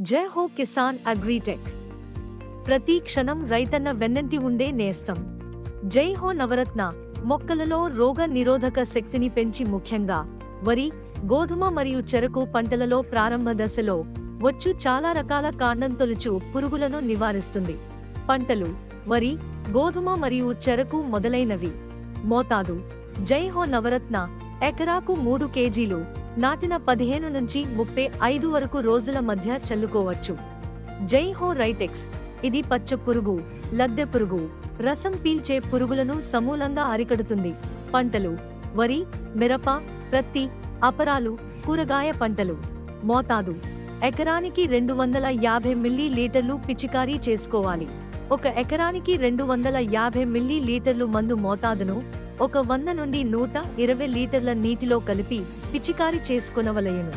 జై హో కిసాన్ అగ్రిటెక్ ప్రతి క్షణం రైతన్న వెన్నంటి ఉండే నేస్తం. జై హో నవరత్న మొక్కలలో రోగ నిరోధక శక్తిని పెంచి ముఖ్యంగా వరి గోధుమ మరియు చెరకు పంటలలో ప్రారంభ దశలో వచ్చు చాలా రకాల కాండం తొలుచు పురుగులను నివారిస్తుంది. పంటలు వరి గోధుమ మరియు చెరకు మొదలైనవి. మోతాదు జై హో నవరత్న ఎకరాకు మూడు కేజీలు నాటిన పదిహేను నుంచి ముప్పై ఐదు వరకు రోజుల మధ్య చల్లుకోవచ్చు. జై హో రైటెక్స్. ఇది పచ్చ పురుగు లద్దె పురుగు రసం పీల్చే పురుగులను సమూలంగా అరికడుతుంది. పంటలు వరి మిరప ప్రత్తి అపరాలు కూరగాయ పంటలు. మోతాదు. ఎకరానికి రెండు వందల యాభై మిల్లీ లీటర్లు పిచికారీ చేసుకోవాలి. ఒక ఎకరానికి రెండు వందల యాభై మిల్లీ లీటర్లు మందు మోతాదును ఒక వంద నుండి నూట ఇరవై లీటర్ల నీటిలో కలిపి పిచికారీ చేసుకొనవలయను